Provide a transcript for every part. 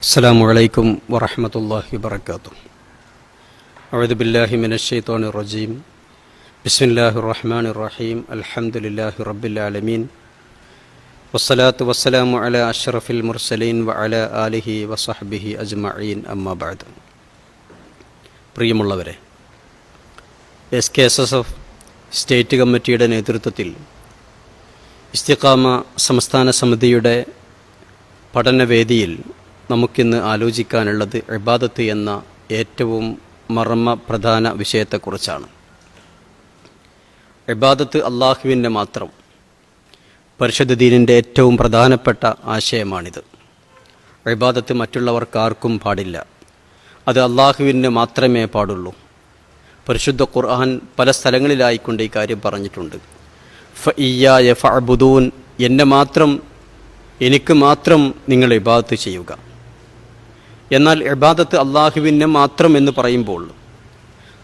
السلام عليكم ورحمة الله وبركاته أعوذ بالله من الشيطان الرجيم بسم الله الرحمن الرحيم الحمد لله رب العالمين والصلاة والسلام على أشرف المرسلين وعلى آله وصحبه أجمعين أما بعد പ്രിയമുള്ളവരെ S K S S F state കമ്മിറ്റിയുടെ നേതൃത്വത്തിൽ ഇസ്തിഖാമ സംസ്ഥാന സമിതിയുടെ പഠനവേദിയിൽ നമുക്കിന്ന് ആലോചിക്കാനുള്ളത് ഇബാദത്ത് എന്ന ഏറ്റവും മർമ്മ പ്രധാന വിഷയത്തെക്കുറിച്ചാണ്. ഇബാദത്ത് അള്ളാഹുവിന്റെ മാത്രം പരിശുദ്ധ ദീനിന്റെ ഏറ്റവും പ്രധാനപ്പെട്ട ആശയമാണിത്. ഇബാദത്ത് മറ്റുള്ളവർക്കാർക്കും പാടില്ല. അത് അള്ളാഹുവിന് മാത്രമേ പാടുള്ളൂ. പരിശുദ്ധ ഖുർആൻ പല സ്ഥലങ്ങളിലായിക്കൊണ്ട് ഈ കാര്യം പറഞ്ഞിട്ടുണ്ട്. ഫ ഇയ്യായ ഫഅബുദൂൻ എന്നെ മാത്രം എനിക്ക് മാത്രം നിങ്ങൾ ഇബാദത്ത് ചെയ്യുക. എന്നാൽ ഇബാദത്ത് അള്ളാഹുവിനെ മാത്രം എന്ന് പറയുമ്പോൾ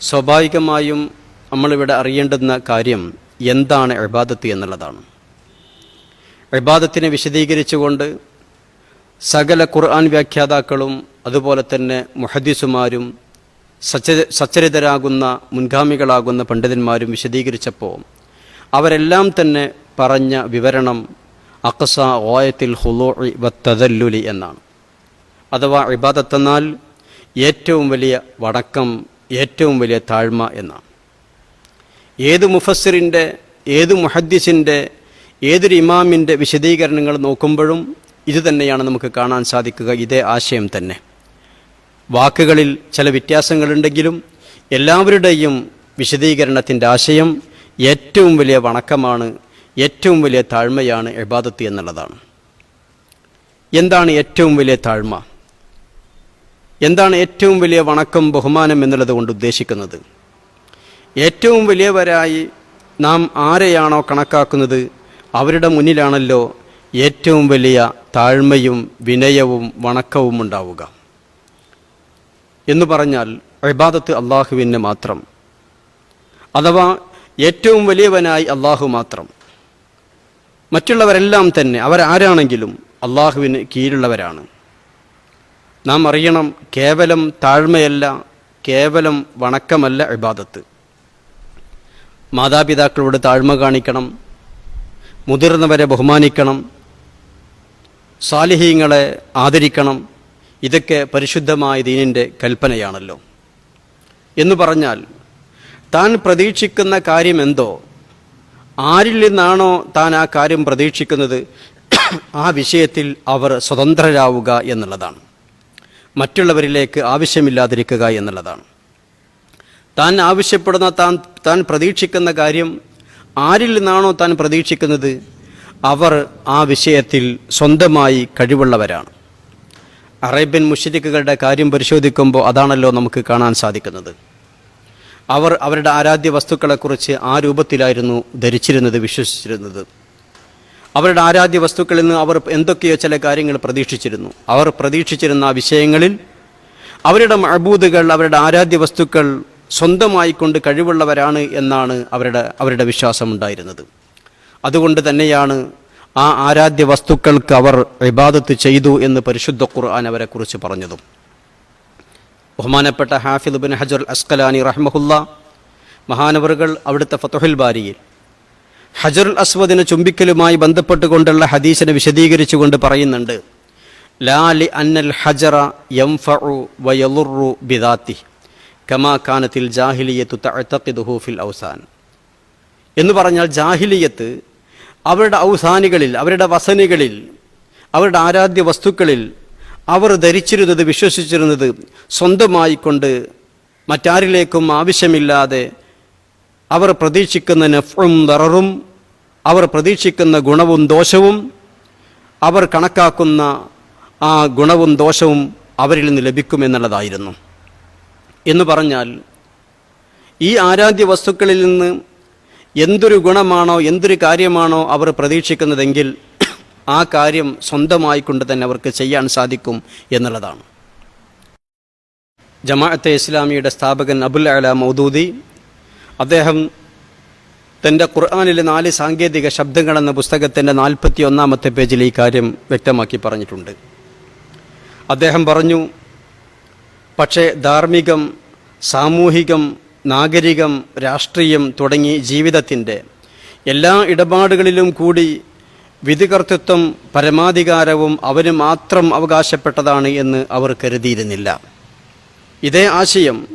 സ്വാഭാവികമായും നമ്മളിവിടെ അറിയേണ്ടുന്ന കാര്യം എന്താണ് ഇബാദത്ത് എന്നുള്ളതാണ്. ഇബാദത്തിനെ വിശദീകരിച്ചുകൊണ്ട് സകല ഖുർആൻ വ്യാഖ്യാതാക്കളും അതുപോലെ തന്നെ മുഹദീസുമാരും സച്ച സച്ചരിതരാകുന്ന മുൻഗാമികളാകുന്ന പണ്ഡിതന്മാരും വിശദീകരിച്ചപ്പോൾ അവരെല്ലാം തന്നെ പറഞ്ഞ വിവരണം അക്സ ഓയത്തിൽ ഹുലോ വത്തതല്ലുലി എന്നാണ്. അഥവാ ഇബാദത്തെന്നാൽ ഏറ്റവും വലിയ വടക്കം ഏറ്റവും വലിയ താഴ്മ എന്നാണ്. ഏത് മുഫസ്സിറിന്റെ ഏത് മുഹദ്ദിസിന്റെ ഏതൊരു ഇമാമിന്റെ വിശദീകരണങ്ങൾ നോക്കുമ്പോഴും ഇത് തന്നെയാണ് നമുക്ക് കാണാൻ സാധിക്കുക ഇതേ ആശയം തന്നെ. വാക്കുകളിൽ ചില വ്യത്യാസങ്ങളുണ്ടെങ്കിലും എല്ലാവരുടെയും വിശദീകരണത്തിന്റെ ആശയം ഏറ്റവും വലിയ വണക്കമാണ് ഏറ്റവും വലിയ താഴ്മയാണ് എബാദത്ത് എന്നുള്ളതാണ്. എന്താണ് ഏറ്റവും വലിയ താഴ്മ? എന്താണ് ഏറ്റവും വലിയ വണക്കം ബഹുമാനം എന്നുള്ളത് കൊണ്ട് ഉദ്ദേശിക്കുന്നത്? ഏറ്റവും വലിയവരായി നാം ആരെയാണോ കണക്കാക്കുന്നത്? അവരുടെ മുന്നിലാണല്ലോ ഏറ്റവും വലിയ താഴ്മയും വിനയവും വണക്കവും ഉണ്ടാവുക. എന്ന് പറഞ്ഞാൽ ഇബാദത്ത് അള്ളാഹുവിന് മാത്രം. അഥവാ ഏറ്റവും വലിയവനായി അള്ളാഹു മാത്രം. മറ്റുള്ളവരെല്ലാം തന്നെ അവരാരാണെങ്കിലും അള്ളാഹുവിന് കീഴുള്ളവരാണ് നാം അറിയണം കേവലം താഴ്മയല്ല കേവലം വണക്കമല്ല ഇബാദത്ത്. മാതാപിതാക്കളോട് താഴ്മ കാണിക്കണം മുതിർന്നവരെ ബഹുമാനിക്കണം സാലിഹീങ്ങളെ ആദരിക്കണം ഇതൊക്കെ പരിശുദ്ധമായ ദീനിന്റെ കൽപ്പനയാണല്ലോ. എന്ന് പറഞ്ഞാൽ താൻ പ്രതീക്ഷിക്കുന്ന കാര്യം എന്തോ ആരിൽ നിന്നാണോ താൻ ആ കാര്യം പ്രതീക്ഷിക്കുന്നത് ആ വിഷയത്തിൽ അവർ സ്വതന്ത്രരാവുക എന്നുള്ളതാണ്. മറ്റുള്ളവരിലേക്ക് ആവശ്യമില്ലാതിരിക്കുക എന്നുള്ളതാണ്. താൻ ആവശ്യപ്പെടുന്ന താൻ താൻ പ്രതീക്ഷിക്കുന്ന കാര്യം ആരിൽ നിന്നാണോ താൻ പ്രതീക്ഷിക്കുന്നത്? അവർ ആ വിഷയത്തിൽ സ്വന്തമായി കഴിവുള്ളവരാണ്. അറേബ്യൻ മുഷരിക്കുകളുടെ കാര്യം പരിശോധിക്കുമ്പോൾ അതാണല്ലോ നമുക്ക് കാണാൻ സാധിക്കുന്നത്. അവർ അവരുടെ ആരാധ്യ വസ്തുക്കളെക്കുറിച്ച് ആ രൂപത്തിലായിരുന്നു ധരിച്ചിരുന്നത് വിശ്വസിച്ചിരുന്നത്. അവരുടെ ആരാധ്യ വസ്തുക്കളിൽ നിന്ന് അവർ എന്തൊക്കെയോ ചില കാര്യങ്ങൾ പ്രതീക്ഷിച്ചിരുന്നു. അവർ പ്രതീക്ഷിച്ചിരുന്ന ആ വിഷയങ്ങളിൽ അവരുടെ മഅബൂദുകൾ അവരുടെ ആരാധ്യ വസ്തുക്കൾ സ്വന്തമായി കൊണ്ട് കഴിവുള്ളവരാണ് എന്നാണ് അവരുടെ അവരുടെ വിശ്വാസമുണ്ടായിരുന്നത് അതുകൊണ്ട് തന്നെയാണ് ആ ആരാധ്യ വസ്തുക്കൾക്ക് അവർ ഇബാദത്ത് ചെയ്തു എന്ന് പരിശുദ്ധ ഖുർആൻ അവരെക്കുറിച്ച് പറഞ്ഞതും. ബഹുമാനപ്പെട്ട ഹാഫിദ് ബിൻ ഹജർ അസ്കലാനി റഹ്മഹുല്ല മഹാനവറുകൾ അവിടുത്തെ ഫത്തുഹിൽ ബാരിയിൽ ഹജറുൽ അസ്വദിനെ ചുംബിക്കലുമായി ബന്ധപ്പെട്ടുകൊണ്ടുള്ള ഹദീസിനെ വിശദീകരിച്ചുകൊണ്ട് പറയുന്നുണ്ട് ലാലി അന്നൽ ഹജറ യംഫു വയലുറു ബിദാത്തി കമാ കാനത്തിൽ ജാഹിലിയത്തു തഅതഖിദുഹു ഫിൽ ഔസാൻ. എന്ന് പറഞ്ഞാൽ ജാഹിലിയത്ത് അവരുടെ ഔസാനികളിൽ അവരുടെ വസനികളിൽ അവരുടെ ആരാധ്യ വസ്തുക്കളിൽ അവർ ധരിച്ചിരുന്നത് വിശ്വസിച്ചിരുന്നത് സ്വന്തമായിക്കൊണ്ട് മറ്റാരിലേക്കും ആവശ്യമില്ലാതെ അവർ പ്രതീക്ഷിക്കുന്ന നഫും ദററും അവർ പ്രതീക്ഷിക്കുന്ന ഗുണവും ദോഷവും അവർ കണക്കാക്കുന്ന ആ ഗുണവും ദോഷവും അവരിൽ നിന്ന് ലഭിക്കുമെന്നുള്ളതായിരുന്നു എന്ന് പറഞ്ഞാൽ ഈ ആരാധ്യ വസ്തുക്കളിൽ നിന്ന് എന്തൊരു ഗുണമാണോ എന്തൊരു കാര്യമാണോ അവർ പ്രതീക്ഷിക്കുന്നതെങ്കിൽ ആ കാര്യം സ്വന്തമായിക്കൊണ്ട് തന്നെ അവർക്ക് ചെയ്യാൻ സാധിക്കും എന്നുള്ളതാണ്. ജമാഅത്തെ ഇസ്ലാമിയുടെ സ്ഥാപകൻ അബുൽ അല മൗദൂദി അദ്ദേഹം തന്റെ ഖുർആാനിലെ നാല് സാങ്കേതിക ശബ്ദങ്ങൾ എന്ന പുസ്തകത്തിന്റെ നാൽപ്പത്തി ഒന്നാമത്തെ പേജിൽ ഈ കാര്യം വ്യക്തമാക്കി പറഞ്ഞിട്ടുണ്ട്. അദ്ദേഹം പറഞ്ഞു പക്ഷേ ധാർമ്മികം സാമൂഹികം നാഗരികം രാഷ്ട്രീയം തുടങ്ങി ജീവിതത്തിന്റെ എല്ലാ ഇടപാടുകളിലും കൂടി വിധികർത്തൃത്വം പരമാധികാരവും അവന് മാത്രം അവകാശപ്പെട്ടതാണ് എന്ന് അവർ കരുതിയിരുന്നില്ല. ഇതേ ആശയം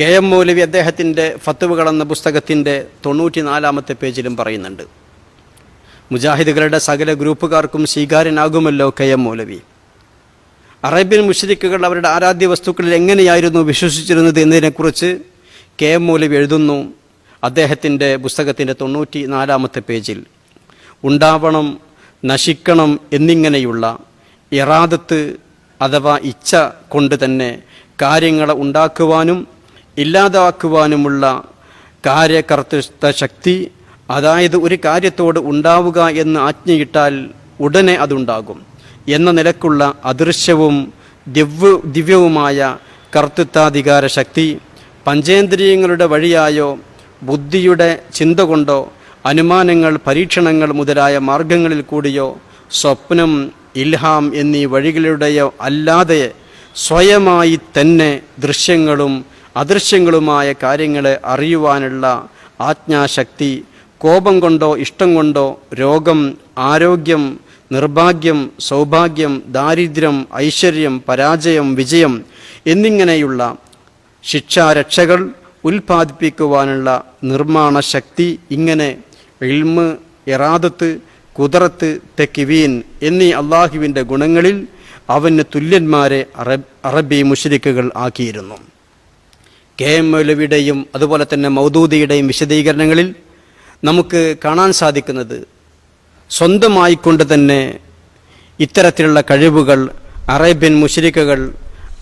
കെ എം മൗലവി അദ്ദേഹത്തിന്റെ ഫത്തുവകൾ എന്ന പുസ്തകത്തിന്റെ തൊണ്ണൂറ്റിനാലാമത്തെ പേജിലും പറയുന്നുണ്ട്. മുജാഹിദുകളുടെ സകല ഗ്രൂപ്പുകാർക്കും സ്വീകാര്യനാകുമല്ലോ കെ എം മൗലവി. അറേബ്യൻ മുഷരിക്കുകൾ അവരുടെ ആരാധ്യ വസ്തുക്കളിൽ എങ്ങനെയായിരുന്നു വിശ്വസിച്ചിരുന്നത് എന്നതിനെക്കുറിച്ച് കെ എം മൗലവി എഴുതുന്നു അദ്ദേഹത്തിന്റെ പുസ്തകത്തിന്റെ തൊണ്ണൂറ്റി നാലാമത്തെ പേജിൽ. ഉണ്ടാവണം നശിക്കണം എന്നിങ്ങനെയുള്ള ഇറാദത്ത് അഥവാ ഇച്ഛ കൊണ്ട് തന്നെ കാര്യങ്ങളെ ഉണ്ടാക്കുവാനും ഇല്ലാതാക്കുവാനുമുള്ള കാര്യകർത്തൃത്വ ശക്തി അതായത് ഒരു കാര്യത്തോട് ഉണ്ടാവുക എന്ന് ആജ്ഞയിട്ടാൽ ഉടനെ അതുണ്ടാകും എന്ന നിലക്കുള്ള അദൃശ്യവും ദിവ്യ ദിവ്യവുമായ കർത്തൃത്വാധികാര ശക്തി പഞ്ചേന്ദ്രിയങ്ങളുടെ വഴിയായോ ബുദ്ധിയുടെ ചിന്ത കൊണ്ടോ അനുമാനങ്ങൾ പരീക്ഷണങ്ങൾ മുതലായ മാർഗങ്ങളിൽ കൂടിയോ സ്വപ്നം ഇൽഹാം എന്നീ വഴികളുടെയോ അല്ലാതെ സ്വയമായി തന്നെ ദൃശ്യങ്ങളും അദൃശ്യങ്ങളുമായ കാര്യങ്ങളെ അറിയുവാനുള്ള ആജ്ഞാശക്തി കോപം കൊണ്ടോ ഇഷ്ടം കൊണ്ടോ രോഗം ആരോഗ്യം നിർഭാഗ്യം സൗഭാഗ്യം ദാരിദ്ര്യം ഐശ്വര്യം പരാജയം വിജയം എന്നിങ്ങനെയുള്ള ശിക്ഷാരക്ഷകൾ ഉൽപ്പാദിപ്പിക്കുവാനുള്ള നിർമ്മാണ ശക്തി ഇങ്ങനെ ഇൽമ് ഇറാദത്ത് കുതിറത്ത് തെക്കിവീൻ എന്നീ അള്ളാഹുവിന്റെ ഗുണങ്ങളിൽ അവന് തുല്യന്മാരെ അറബി മുഷരിക്കുകൾ ആക്കിയിരുന്നു. കെ എം മൗലവിയുടെയും അതുപോലെ തന്നെ മൗദൂദിയുടെയും വിശദീകരണങ്ങളിൽ നമുക്ക് കാണാൻ സാധിക്കുന്നത് സ്വന്തമായിക്കൊണ്ട് തന്നെ ഇത്തരത്തിലുള്ള കഴിവുകൾ അറേബ്യൻ മുഷരിക്കുകൾ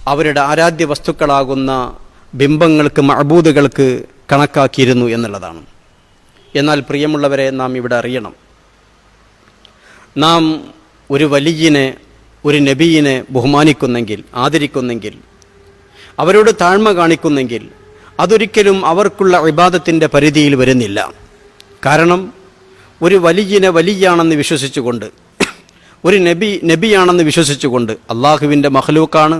അവരുടെ ആരാധ്യ വസ്തുക്കളാകുന്ന ബിംബങ്ങൾക്ക് മഅബൂദുകൾക്ക് കണക്കാക്കിയിരുന്നു എന്നുള്ളതാണ്. എന്നാൽ പ്രിയമുള്ളവരെ നാം ഇവിടെ അറിയണം. നാം ഒരു വലിയനെ ഒരു നബിയിനെ ബഹുമാനിക്കുന്നെങ്കിൽ ആദരിക്കുന്നെങ്കിൽ അവരോട് താഴ്മ കാണിക്കുന്നെങ്കിൽ അതൊരിക്കലും അവർക്കുള്ള വിവാദത്തിന്റെ പരിധിയിൽ വരുന്നില്ല. കാരണം ഒരു വലിയനെ വലിയാണെന്ന് വിശ്വസിച്ചുകൊണ്ട് ഒരു നബി നബിയാണെന്ന് വിശ്വസിച്ചുകൊണ്ട് അള്ളാഹുവിന്റെ മഹലൂക്കാണ്.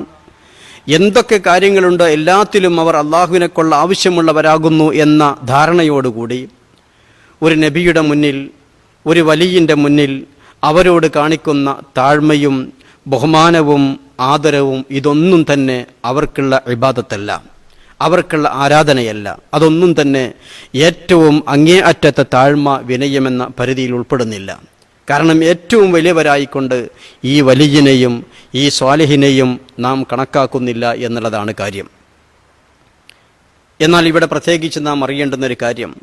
എന്തൊക്കെ കാര്യങ്ങളുണ്ടോ എല്ലാത്തിലും അവർ അള്ളാഹുവിനെ കൊള്ള ആവശ്യമുള്ളവരാകുന്നു എന്ന ധാരണയോടുകൂടി ഒരു നബിയുടെ മുന്നിൽ ഒരു വലിയന്റെ മുന്നിൽ അവരോട് കാണിക്കുന്ന താഴ്മയും ബഹുമാനവും ആദരവും ഇതൊന്നും തന്നെ അവർക്കുള്ള ഇബാദത്തല്ല. അവർക്കുള്ള ആരാധനയല്ല. അതൊന്നും തന്നെ ഏറ്റവും അങ്ങേ അറ്റത്തെ താഴ്മ വിനയമെന്ന പരിധിയിൽ ഉൾപ്പെടുന്നില്ല. കാരണം ഏറ്റവും വലിയവരായിക്കൊണ്ട് ഈ വലിയനെയും ഈ സ്വാലിഹിനെയും നാം കണക്കാക്കുന്നില്ല എന്നുള്ളതാണ് കാര്യം. എന്നാൽ ഇവിടെ പ്രത്യേകിച്ച് നാം അറിയേണ്ടുന്ന ഒരു കാര്യം.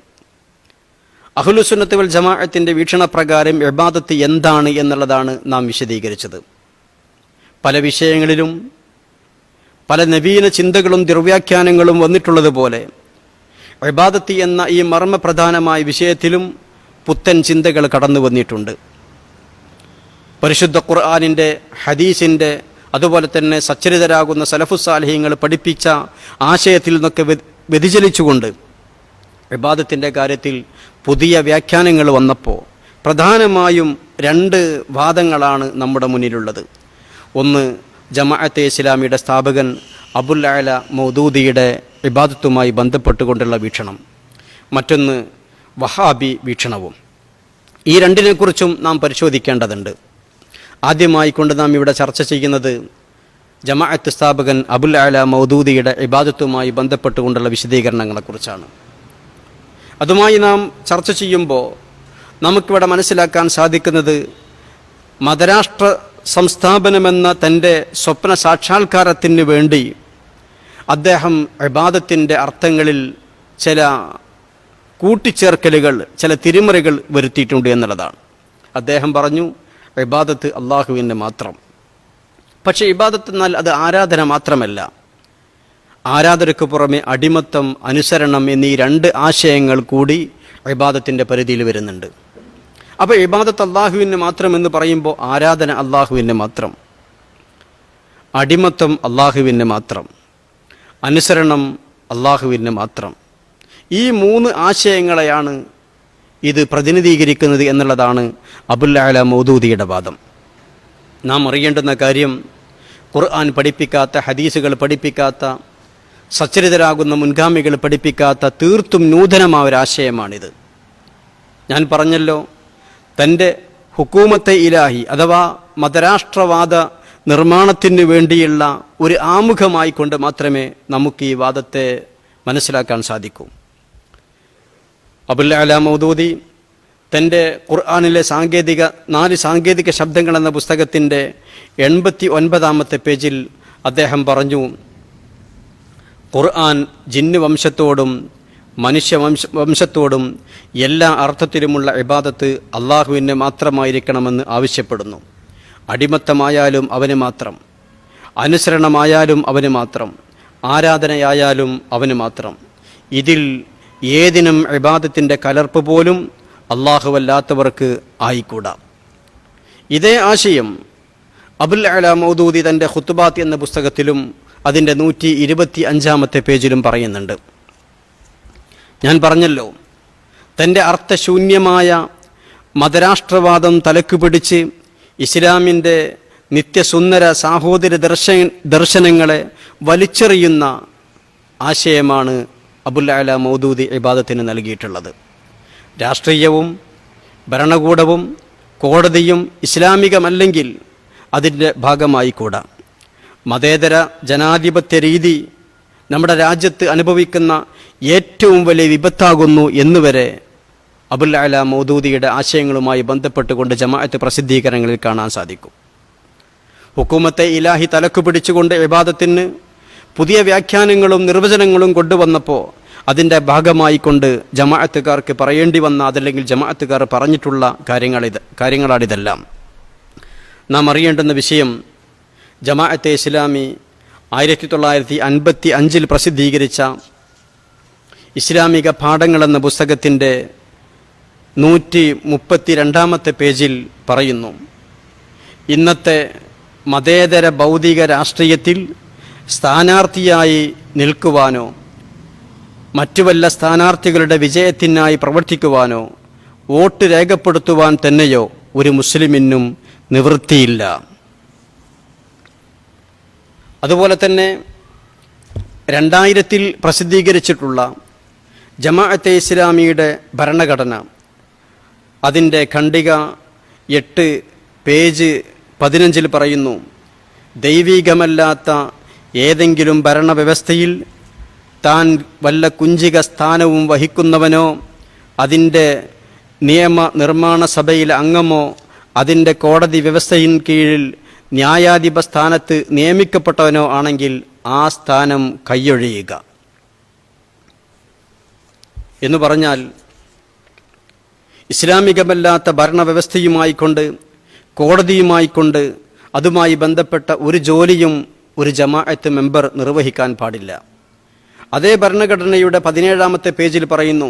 അഹുലുസുന്നത്ത് വൽ ജമാഅത്തിന്റെ വീക്ഷണപ്രകാരം ഇബാദത്ത് എന്താണ് എന്നുള്ളതാണ് നാം വിശദീകരിച്ചത്. പല വിഷയങ്ങളിലും പല നവീന ചിന്തകളും ദുർവ്യാഖ്യാനങ്ങളും വന്നിട്ടുള്ളതുപോലെ ഇബാദത്തി എന്ന ഈ മർമ്മപ്രധാനമായ വിഷയത്തിലും പുത്തൻ ചിന്തകൾ കടന്നു വന്നിട്ടുണ്ട്. പരിശുദ്ധ ഖുർആാനിന്റെ ഹദീസിന്റെ അതുപോലെ തന്നെ സച്ചരിതരാകുന്ന സലഫുസാലഹ്യങ്ങൾ പഠിപ്പിച്ച ആശയത്തിൽ നിന്നൊക്കെ വ്യ- വ്യതിചലിച്ചുകൊണ്ട് വിവാദത്തിന്റെ കാര്യത്തിൽ പുതിയ വ്യാഖ്യാനങ്ങൾ വന്നപ്പോൾ പ്രധാനമായും രണ്ട് വാദങ്ങളാണ് നമ്മുടെ മുന്നിലുള്ളത്. ഒന്ന് ജമാഅത്തെ ഇസ്ലാമിയുടെ സ്ഥാപകൻ അബുൽ അല മൗദൂദിയുടെ വിവാദത്തുമായി ബന്ധപ്പെട്ടുകൊണ്ടുള്ള വീക്ഷണം. മറ്റൊന്ന് വഹാബി വീക്ഷണവും. ഈ രണ്ടിനെക്കുറിച്ചും നാം പരിശോധിക്കേണ്ടതുണ്ട്. ആദ്യമായി കൊണ്ട് നാം ഇവിടെ ചർച്ച ചെയ്യുന്നത് ജമാഅത്ത് സ്ഥാപകൻ അബുൽ അല മൗദൂദിയുടെ ഇബാദത്തുമായി ബന്ധപ്പെട്ടുകൊണ്ടുള്ള വിശദീകരണങ്ങളെക്കുറിച്ചാണ്. അതുമായി നാം ചർച്ച ചെയ്യുമ്പോൾ നമുക്കിവിടെ മനസ്സിലാക്കാൻ സാധിക്കുന്നത് മതരാഷ്ട്ര സംസ്ഥാപനമെന്ന തന്റെ സ്വപ്ന സാക്ഷാത്കാരത്തിന് വേണ്ടി അദ്ദേഹം അബാദത്തിന്റെ അർത്ഥങ്ങളിൽ ചില കൂട്ടിച്ചേർക്കലുകൾ ചില തിരിമറികൾ വരുത്തിയിട്ടുണ്ട് എന്നുള്ളതാണ്. അദ്ദേഹം പറഞ്ഞു ഇബാദത്ത് അള്ളാഹുവിന് മാത്രം. പക്ഷെ ഇബാദത്ത് എന്നാൽ അത് ആരാധന മാത്രമല്ല. ആരാധനയ്ക്ക് പുറമെ അടിമത്തം അനുസരണം എന്നീ രണ്ട് ആശയങ്ങൾ കൂടി ഇബാദത്തിന്റെ പരിധിയിൽ വരുന്നുണ്ട്. അപ്പോൾ ഇബാദത്ത് അള്ളാഹുവിന് മാത്രം എന്ന് പറയുമ്പോൾ ആരാധന അള്ളാഹുവിന് മാത്രം. അടിമത്തം അള്ളാഹുവിന് മാത്രം. അനുസരണം അള്ളാഹുവിന് മാത്രം. ഈ മൂന്ന് ആശയങ്ങളെയാണ് ഇത് പ്രതിനിധീകരിക്കുന്നത് എന്നുള്ളതാണ് അബുൽ അല മൗദൂദിയുടെ വാദം. നാം അറിയേണ്ടുന്ന കാര്യം ഖുർആൻ പഠിപ്പിക്കാത്ത ഹദീസുകൾ പഠിപ്പിക്കാത്ത സച്ചരിതരാകുന്ന മുൻഗാമികൾ പഠിപ്പിക്കാത്ത തീർത്തും നൂതനമായ ഒരാശയമാണിത് ഞാൻ പറഞ്ഞല്ലോ തന്റെ ഹുക്കൂമത്തെ ഇലാഹി അഥവാ മതരാഷ്ട്രവാദ നിർമ്മാണത്തിന് വേണ്ടിയുള്ള ഒരു ആമുഖമായി കൊണ്ട് മാത്രമേ നമുക്ക് ഈ വാദത്തെ മനസ്സിലാക്കാൻ സാധിക്കൂ. അബുൽ അല മൗദൂദി തന്റെ ഖുർആാനിലെ സാങ്കേതിക നാല് സാങ്കേതിക ശബ്ദങ്ങൾ എന്ന പുസ്തകത്തിന്റെ എൺപത്തി ഒൻപതാമത്തെ പേജിൽ അദ്ദേഹം പറഞ്ഞു ഖുർആൻ ജിന്നു വംശത്തോടും മനുഷ്യ വംശ വംശത്തോടും എല്ലാ അർത്ഥത്തിലുമുള്ള ഇബാദത്ത് അള്ളാഹുവിന് മാത്രമായിരിക്കണമെന്ന് ആവശ്യപ്പെടുന്നു. അടിമത്തമായാലും അവന് മാത്രം. അനുസരണമായാലും അവന് മാത്രം. ആരാധനയായാലും അവന് മാത്രം. ഇതിൽ ഏതിനും ഇബാദത്തിന്റെ കലർപ്പ് പോലും അള്ളാഹുവല്ലാത്തവർക്ക് ആയിക്കൂടാ. ഇതേ ആശയം അബുൽ അല മൗദൂദി തന്റെ ഹുത്തുബാത്ത് എന്ന പുസ്തകത്തിലും അതിന്റെ നൂറ്റി ഇരുപത്തി അഞ്ചാമത്തെ പേജിലും പറയുന്നുണ്ട്. ഞാൻ പറഞ്ഞല്ലോ. തന്റെ അർത്ഥശൂന്യമായ മതരാഷ്ട്രവാദം തലക്ക് പിടിച്ച് ഇസ്ലാമിന്റെ നിത്യസുന്ദര സാഹോദര ദർശ ദർശനങ്ങളെ വലിച്ചെറിയുന്ന ആശയമാണ് അബുൽ അല മൗദൂദി ഇബാദത്തിന് നൽകിയിട്ടുള്ളത്. രാഷ്ട്രീയവും ഭരണകൂടവും കോടതിയും ഇസ്ലാമികമല്ലെങ്കിൽ അതിന്റെ ഭാഗമായി മതേതര ജനാധിപത്യ രീതി നമ്മുടെ രാജ്യത്ത് അനുഭവിക്കുന്ന ഏറ്റവും വലിയ വിപത്താകുന്നു എന്നുവരെ അബുൽ അല മൗദൂദിയുടെ ആശയങ്ങളുമായി ബന്ധപ്പെട്ടുകൊണ്ട് ജമാഅത്ത് പ്രസിദ്ധീകരണങ്ങളിൽ കാണാൻ സാധിക്കും. ഹുക്കൂമത്തെ ഇലാഹി തലക്കു പിടിച്ചുകൊണ്ട് വിവാദത്തിന് പുതിയ വ്യാഖ്യാനങ്ങളും നിർവചനങ്ങളും കൊണ്ടുവന്നപ്പോൾ അതിന്റെ ഭാഗമായി കൊണ്ട് ജമാഅത്തുകാർക്ക് പറയേണ്ടി വന്ന അതല്ലെങ്കിൽ ജമാഅത്തുകാർ പറഞ്ഞിട്ടുള്ള കാര്യങ്ങളിത് കാര്യങ്ങളാണിതെല്ലാം. നാം അറിയേണ്ടുന്ന വിഷയം ജമാഅത്തെ ഇസ്ലാമി ആയിരത്തി തൊള്ളായിരത്തി അൻപത്തി അഞ്ചിൽ പ്രസിദ്ധീകരിച്ച ഇസ്ലാമിക പാഠങ്ങളെന്ന പുസ്തകത്തിന്റെ നൂറ്റി മുപ്പത്തി രണ്ടാമത്തെ പേജിൽ പറയുന്നു ഇന്നത്തെ മതേതര ഭൗതിക രാഷ്ട്രീയത്തിൽ സ്ഥാനാർത്ഥിയായി നിൽക്കുവാനോ മറ്റു വല്ല സ്ഥാനാർത്ഥികളുടെ വിജയത്തിനായി പ്രവർത്തിക്കുവാനോ വോട്ട് രേഖപ്പെടുത്തുവാൻ തന്നെയോ ഒരു മുസ്ലിമിനും നിവൃത്തിയില്ല. അതുപോലെ തന്നെ രണ്ടായിരത്തിൽ പ്രസിദ്ധീകരിച്ചിട്ടുള്ള ജമാഅത്തെ ഇസ്ലാമിയുടെ ഭരണഘടന അതിന്റെ ഖണ്ഡിക എട്ട് പേജ് പതിനഞ്ചിൽ പറയുന്നു ദൈവീകമല്ലാത്ത ഏതെങ്കിലും ഭരണവ്യവസ്ഥയിൽ താൻ വല്ല കുഞ്ചിക സ്ഥാനവും വഹിക്കുന്നവനോ അതിന്റെ നിയമ നിർമ്മാണ സഭയിലെ അംഗമോ അതിന്റെ കോടതി വ്യവസ്ഥയിൻ കീഴിൽ ന്യായാധിപ സ്ഥാനത്ത് നിയമിക്കപ്പെട്ടവനോ ആണെങ്കിൽ ആ സ്ഥാനം കൈയൊഴിയുക. എന്ന് പറഞ്ഞാൽ ഇസ്ലാമികമല്ലാത്ത ഭരണവ്യവസ്ഥയുമായി കൊണ്ട് കോടതിയുമായി കൊണ്ട് അതുമായി ബന്ധപ്പെട്ട ഒരു ജോലിയും ഒരു ജമാഅത്ത് മെമ്പർ നിർവഹിക്കാൻ പാടില്ല. അതേ ഭരണഘടനയുടെ പതിനേഴാമത്തെ പേജിൽ പറയുന്നു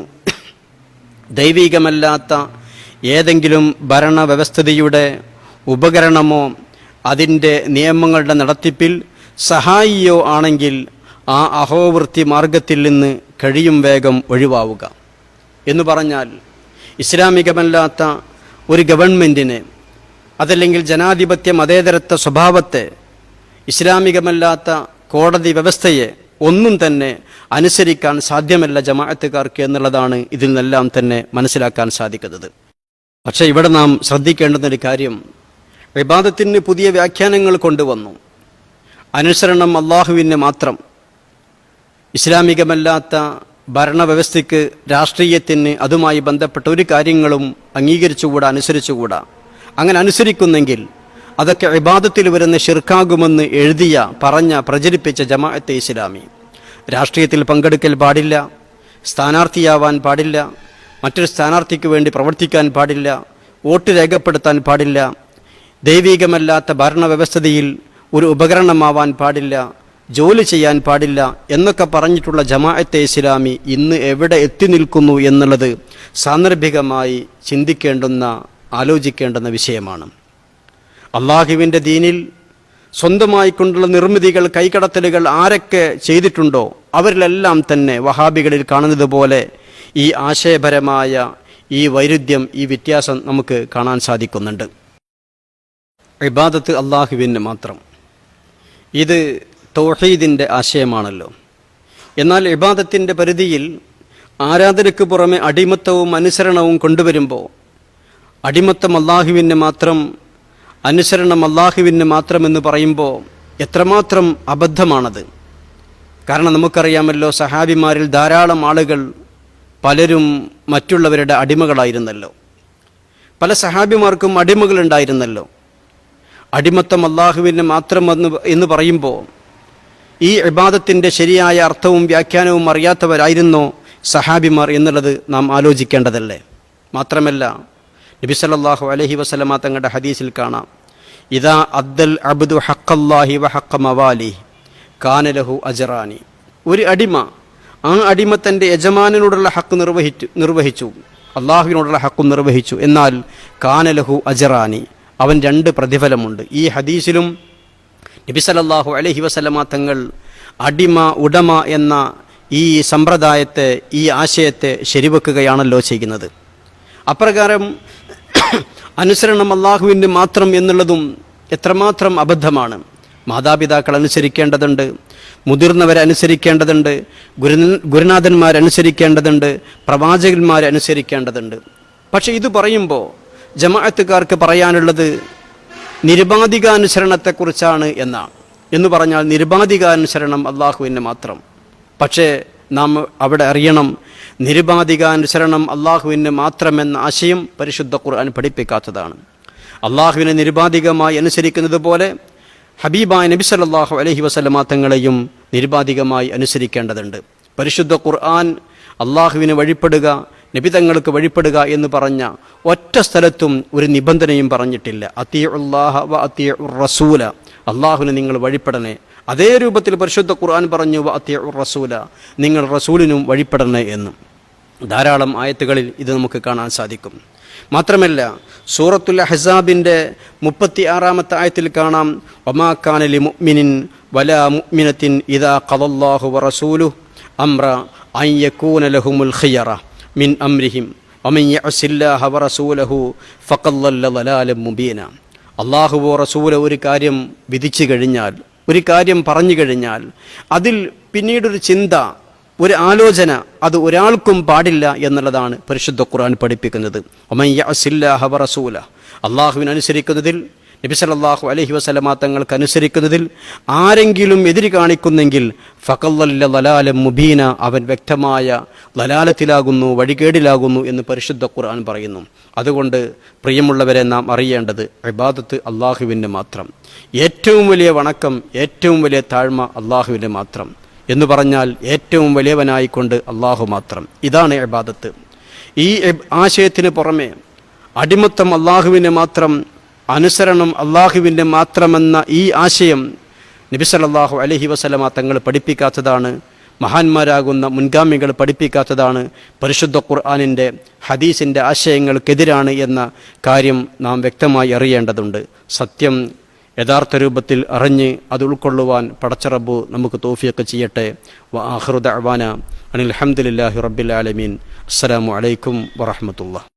ദൈവികമല്ലാത്ത ഏതെങ്കിലും ഭരണവ്യവസ്ഥതയുടെ ഉപകരണമോ അതിന്റെ നിയമങ്ങളുടെ നടത്തിപ്പിൽ സഹായിയോ ആണെങ്കിൽ ആ അഹോവൃത്തി മാർഗത്തിൽ നിന്ന് കഴിയും വേഗം ഒഴിവാവുക. എന്ന് പറഞ്ഞാൽ ഇസ്ലാമികമല്ലാത്ത ഒരു ഗവൺമെന്റിന് അതല്ലെങ്കിൽ ജനാധിപത്യ മതേതരത്വ സ്വഭാവത്തെ ഇസ്ലാമികമല്ലാത്ത കോടതി വ്യവസ്ഥയെ ഒന്നും തന്നെ അനുസരിക്കാൻ സാധ്യമല്ല ജമാഅത്തുകാർക്ക് എന്നുള്ളതാണ് ഇതിൽ നിന്നെല്ലാം തന്നെ മനസ്സിലാക്കാൻ സാധിക്കുന്നത്. പക്ഷേ ഇവിടെ നാം ശ്രദ്ധിക്കേണ്ടുന്നൊരു കാര്യം വിവാദത്തിന് പുതിയ വ്യാഖ്യാനങ്ങൾ കൊണ്ടുവന്നു. അനുസരണം അള്ളാഹുവിന് മാത്രം. ഇസ്ലാമികമല്ലാത്ത ഭരണവ്യവസ്ഥയ്ക്ക് രാഷ്ട്രീയത്തിന് അതുമായി ബന്ധപ്പെട്ട ഒരു കാര്യങ്ങളും അംഗീകരിച്ചുകൂടാ അനുസരിച്ചുകൂടാ. അങ്ങനെ അനുസരിക്കുന്നെങ്കിൽ അതൊക്കെ ഇബാദത്തിൽ വരുന്ന ഷിർക്കാകുമെന്ന് എഴുതിയ പറഞ്ഞ പ്രചരിപ്പിച്ച ജമാഅത്തെ ഇസ്ലാമി. രാഷ്ട്രീയത്തിൽ പങ്കെടുക്കൽ പാടില്ല സ്ഥാനാർത്ഥിയാവാൻ പാടില്ല മറ്റൊരു സ്ഥാനാർത്ഥിക്ക് വേണ്ടി പ്രവർത്തിക്കാൻ പാടില്ല വോട്ട് രേഖപ്പെടുത്താൻ പാടില്ല ദൈവികമല്ലാത്ത ഭരണവ്യവസ്ഥതയിൽ ഒരു ഉപകരണമാവാൻ പാടില്ല ജോലി ചെയ്യാൻ പാടില്ല എന്നൊക്കെ പറഞ്ഞിട്ടുള്ള ജമാഅത്തെ ഇസ്ലാമി ഇന്ന് എവിടെ എത്തി നിൽക്കുന്നു എന്നുള്ളത് സാന്ദർഭികമായി ചിന്തിക്കേണ്ടുന്ന ആലോചിക്കേണ്ടുന്ന വിഷയമാണ്. അള്ളാഹുവിന്റെ ദീനിൽ സ്വന്തമായി കൊണ്ടുള്ള നിർമ്മിതികൾ കൈകടത്തലുകൾ ആരൊക്കെ ചെയ്തിട്ടുണ്ടോ അവരിലെല്ലാം തന്നെ വഹാബികളിൽ കാണുന്നത് പോലെ ഈ ആശയപരമായ ഈ വൈരുദ്ധ്യം ഈ വ്യത്യാസം നമുക്ക് കാണാൻ സാധിക്കുന്നുണ്ട്. ഇബാദത്ത് അള്ളാഹുവിന് മാത്രം. ഇത് തൗഹീദിന്റെ ആശയമാണല്ലോ. എന്നാൽ ഇബാദത്തിന്റെ പരിധിയിൽ ആരാധനയ്ക്ക് പുറമെ അടിമത്തവും അനുസരണവും കൊണ്ടുവരുമ്പോൾ അടിമത്തം അള്ളാഹുവിന് മാത്രം അനുസരണം അള്ളാഹുവിന് മാത്രമെന്ന് പറയുമ്പോൾ എത്രമാത്രം അബദ്ധമാണത്. കാരണം നമുക്കറിയാമല്ലോ സഹാബിമാരിൽ ധാരാളം ആളുകൾ പലരും മറ്റുള്ളവരുടെ അടിമകളായിരുന്നല്ലോ. പല സഹാബിമാർക്കും അടിമകളുണ്ടായിരുന്നല്ലോ. അടിമത്തം അള്ളാഹുവിന് മാത്രം എന്ന് എന്ന് പറയുമ്പോൾ ഈ ഇബാദത്തിന്റെ ശരിയായ അർത്ഥവും വ്യാഖ്യാനവും അറിയാത്തവരായിരുന്നു സഹാബിമാർ എന്നുള്ളത് നാം ആലോചിക്കേണ്ടതല്ലേ? മാത്രമല്ല നബി സല്ലല്ലാഹു അലൈഹി വസല്ലമ തങ്ങളുടെ ഹദീസിൽ കാണാം. ഇതാ അബ്ദൽ അബ്ദു ഹക്കല്ലാഹി വ ഹക്ക മവാലി കാനലഹു അജറാനി. ഒരു അടിമ ആ അടിമ തന്റെ യജമാനനോടുള്ള ഹക്ക് നിർവഹിച്ചു നിർവഹിച്ചു അള്ളാഹുവിനോടുള്ള ഹക്കും നിർവഹിച്ചു. എന്നാൽ കാനലഹു അജറാനി. അവൻ രണ്ട് പ്രതിഫലമുണ്ട്. ഈ ഹദീസിലും നബി സല്ലല്ലാഹു അലൈഹി വസല്ലമ തങ്ങൾ അടിമ ഉടമ എന്ന ഈ സമ്പ്രദായത്തെ ഈ ആശയത്തെ ശരിവെക്കുകയാണല്ലോ ചെയ്യുന്നത്. അപ്രകാരം അനുസരണം അള്ളാഹുവിന് മാത്രം എന്നുള്ളതും എത്രമാത്രം അബദ്ധമാണ്. മാതാപിതാക്കൾ അനുസരിക്കേണ്ടതുണ്ട് മുതിർന്നവരെ അനുസരിക്കേണ്ടതുണ്ട് ഗുരു ഗുരുനാഥന്മാരനുസരിക്കേണ്ടതുണ്ട് പ്രവാചകന്മാരനുസരിക്കേണ്ടതുണ്ട് പക്ഷെ ഇത് പറയുമ്പോൾ ജമാഅത്തുകാർക്ക് പറയാനുള്ളത് നിരുപാധികാനുസരണത്തെക്കുറിച്ചാണ് എന്നാണ്. എന്ന് പറഞ്ഞാൽ നിരുപാധികാനുസരണം അള്ളാഹുവിന് മാത്രം. പക്ഷേ നാം അവിടെ അറിയണം നിരുപാധികാനുസരണം അള്ളാഹുവിന് മാത്രമെന്ന ആശയം പരിശുദ്ധ ഖുർആൻ പഠിപ്പിക്കാത്തതാണ്. അള്ളാഹുവിനെ നിരുപാധികമായി അനുസരിക്കുന്നത് പോലെ ഹബീബായ നബി സല്ലല്ലാഹു അലഹി വസല്ലമ തങ്ങളെയും നിരുപാധികമായി അനുസരിക്കേണ്ടതുണ്ട്. പരിശുദ്ധ ഖുർആൻ അള്ളാഹുവിന് വഴിപ്പെടുക നബി തങ്ങൾക്ക് വഴിപ്പെടുക എന്ന് പറഞ്ഞ ഒറ്റ സ്ഥലത്തും ഒരു നിബന്ധനയും പറഞ്ഞിട്ടില്ല. അത്തിയുള്ളാഹ വ അത്തിയ റസൂല അള്ളാഹുവിന് നിങ്ങൾ വഴിപ്പെടണേ. അതേ രൂപത്തിൽ പരിശുദ്ധ ഖുർആൻ പറഞ്ഞു വ റസൂല നിങ്ങൾ റസൂലിനും വഴിപ്പെടണേ എന്നും. ധാരാളം ആയത്തുകളിൽ ഇത് നമുക്ക് കാണാൻ സാധിക്കും. മാത്രമല്ല സൂറത്തുൽ ഹസാബിന്റെ മുപ്പത്തി ആറാമത്തെ ആയത്തിൽ കാണാം ഒമാ കാനലി മുഅ്മിനിൻ വല മുഅ്മിനത്തിൻ ഇദാ ഖദല്ലാഹു വറസൂലു അംറ അൻ ലഹുമുൽ ഖിയറ. മിൻ അംരിഹിം മുബീന. അള്ളാഹുവോ റസൂല ഒരു കാര്യം വിധിച്ചു കഴിഞ്ഞാൽ ഒരു കാര്യം പറഞ്ഞു കഴിഞ്ഞാൽ അതിൽ പിന്നീടൊരു ചിന്ത ഒരു ആലോചന അത് ഒരാൾക്കും പാടില്ല എന്നുള്ളതാണ് പരിശുദ്ധ ഖുർആൻ പഠിപ്പിക്കുന്നത്. റസൂല അള്ളാഹുവിനനുസരിക്കുന്നതിൽ നബി അലഹി അലൈഹി വസല്ലമ തങ്ങൾക്ക് അനുസരിക്കുന്നതിൽ ആരെങ്കിലും എതിരി കാണിക്കുന്നെങ്കിൽ ഫക്കല്ലല്ല ലലാലം മുബീന അവൻ വ്യക്തമായ ലലാലത്തിലാകുന്നു വഴികേടിലാകുന്നു എന്ന് പരിശുദ്ധ ഖുർആൻ പറയുന്നു. അതുകൊണ്ട് പ്രിയമുള്ളവരെ നാം അറിയേണ്ടത് ഇബാദത്ത് അള്ളാഹുവിന് മാത്രം. ഏറ്റവും വലിയ വണക്കം ഏറ്റവും വലിയ താഴ്മ അള്ളാഹുവിന് മാത്രം. എന്ന് പറഞ്ഞാൽ ഏറ്റവും വലിയവനായിക്കൊണ്ട് അള്ളാഹു മാത്രം. ഇതാണ് ഇബാദത്ത്. ഈ ആശയത്തിന് പുറമെ അടിമത്തം അള്ളാഹുവിന് മാത്രം അനുസരണം അള്ളാഹുവിന്റെ മാത്രമെന്ന ഈ ആശയം നബിസലല്ലാഹു അലഹി വസലമ തങ്ങൾ പഠിപ്പിക്കാത്തതാണ്. മഹാന്മാരാകുന്ന മുൻഗാമികൾ പഠിപ്പിക്കാത്തതാണ്. പരിശുദ്ധ ഖുർആാനിന്റെ ഹദീസിന്റെ ആശയങ്ങൾക്കെതിരാണ് എന്ന കാര്യം നാം വ്യക്തമായി അറിയേണ്ടതുണ്ട്. സത്യം യഥാർത്ഥ രൂപത്തിൽ അറിഞ്ഞ് അത് ഉൾക്കൊള്ളുവാൻ പടച്ചറബു നമുക്ക് തോഫിയൊക്കെ ചെയ്യട്ടെ. വ ആഹ്റുദ അവാന അനിൽ അഹമ്മദില്ലാഹി റബ്ബിൽ ആലമീൻ. അസ്സലാമു അലൈക്കും വറഹമത്തുള്ള